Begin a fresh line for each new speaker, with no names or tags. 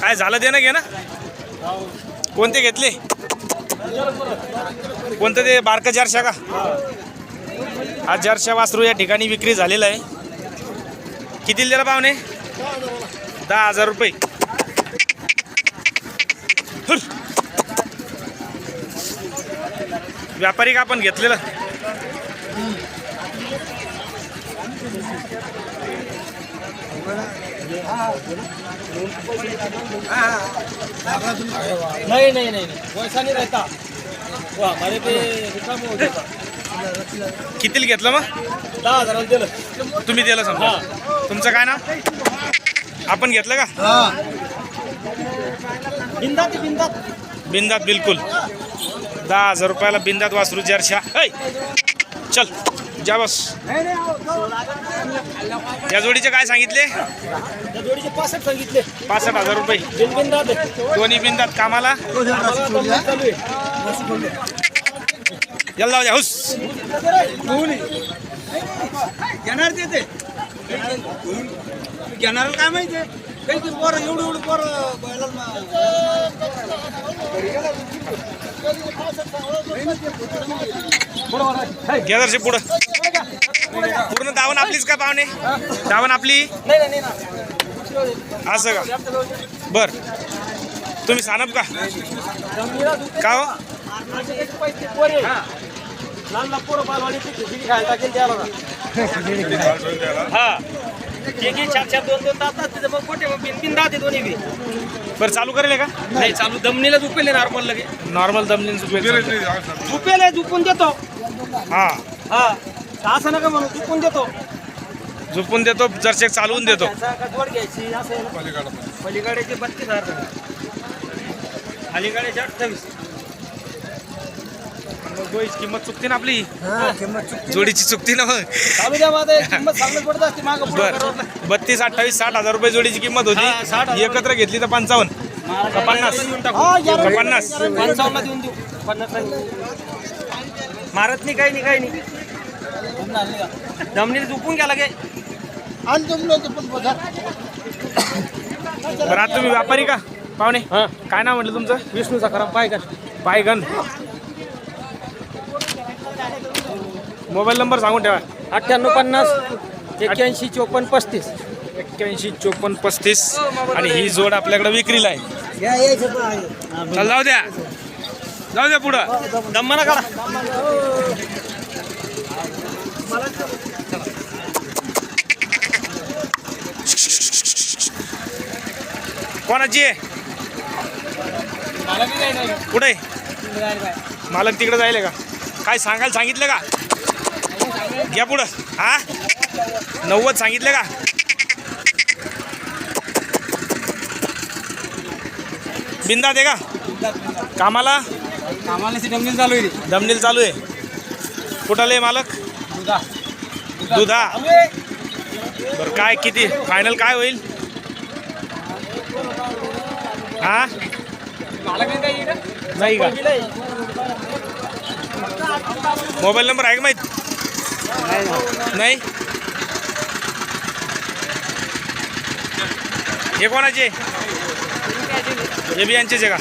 काय झालं ते ना घे ना. कोणते घेतले? कोणतं ते बारकं जर्शा का? हा जर्शा वासरू या ठिकाणी विक्री झालेला आहे. किती दिला पाहुणे? दहा हजार रुपये. व्यापारी का आपण घेतलेलं?
नहीं नहीं नहीं वैसा नहीं रहता वो हमारे पे रिकाम हो जाता
कितीला घेतलं मग?
दहा हजाराला दिलं.
तुम्ही दिलं समजा. तुमचं काय नाव? आपण घेतलं का?
बिंदा ते बिंदा
बिंदात बिलकुल. दहा हजार रुपयाला बिंदात वासरू जर्शा. ऐ! चल. जा बस. या जोडीचे काय सांगितले?
जोडीचे पासष्ट सांगितले
पासष्ट हजार रुपये. दोन्ही बिंदात कामाला.
आम्हाला दमदार
जाऊ हुस.
घेणार ते घेणार काय माहिती? काही ते पोरं एवढं एवढं पोरं
पुढं. पूर्ण दावण आपलीच का पाहुणे? दावण आपली?
नाही नाही नाही
असं का? बर. तुम्ही सानप का? का हो?
हा. एक एक चार चार दोन दोन तास तिथं मग कुठे मग बिन बिन राहते दोन्ही बी.
बरं चालू करेल का?
नाही चालू दमनीला झुपेले नॉर्मल लगे.
नॉर्मल दमलीन
झुपेले झुपून देतो.
हा.
हा असं नका म्हणून झुपून देतो.
झोपून देतो जरशेक चालवून देतो.
जोड घ्यायची असं. आहे ना. पलीकडेचे बत्तीस हजार अलीकडेचे अठ्ठावीस.
किंमत चुकते ना आपली? जोडीची चुकते ना मग. बर. बत्तीस अठ्ठावीस साठ हजार रुपये जोडीची किंमत
हा, साठ
होती. एकत्र घेतली तर पंचावन्न. पन्नास? पन्नास.
पंचावन्नला देऊन देऊ. पन्नास मारत नाही काही नाही काही नाही. जमिनीत झुपून गेला गे
बरं आता तुम्ही व्यापारी का? पाहुणे?
हा.
काय नाव म्हटलं तुमचं?
विष्णूचा खरा पाय का
पायगन मोबाईल नंबर सांगून ठेवा.
अठ्ठ्याण्णव पन्नास एक्क्याऐंशी चोपन्न पस्तीस.
एक्क्याऐंशी चोपन्न पस्तीस. आणि ही जोड आपल्याकडे विक्रीला आहे. चल जाऊ द्या. जाऊ द्या पुढं.
दम्माना करा
कोणाची आहे? कुठे मालक तिकडे जायले का? काय सांगायला सांगितलं का? घ्या पुढं. हा? नव्वद सांगितलं का? बिंदा दे का? कामाला?
आम्हाला डमनील चालू आहे.
दमनील चालू आहे. कुठाले मालक? दुधा. बरं काय किती? फायनल काय होईल? हा? नाही का मोबाईल नंबर आहे का माहीत? नाही? हे कोणाचे? हे बी यांचेच आहे का?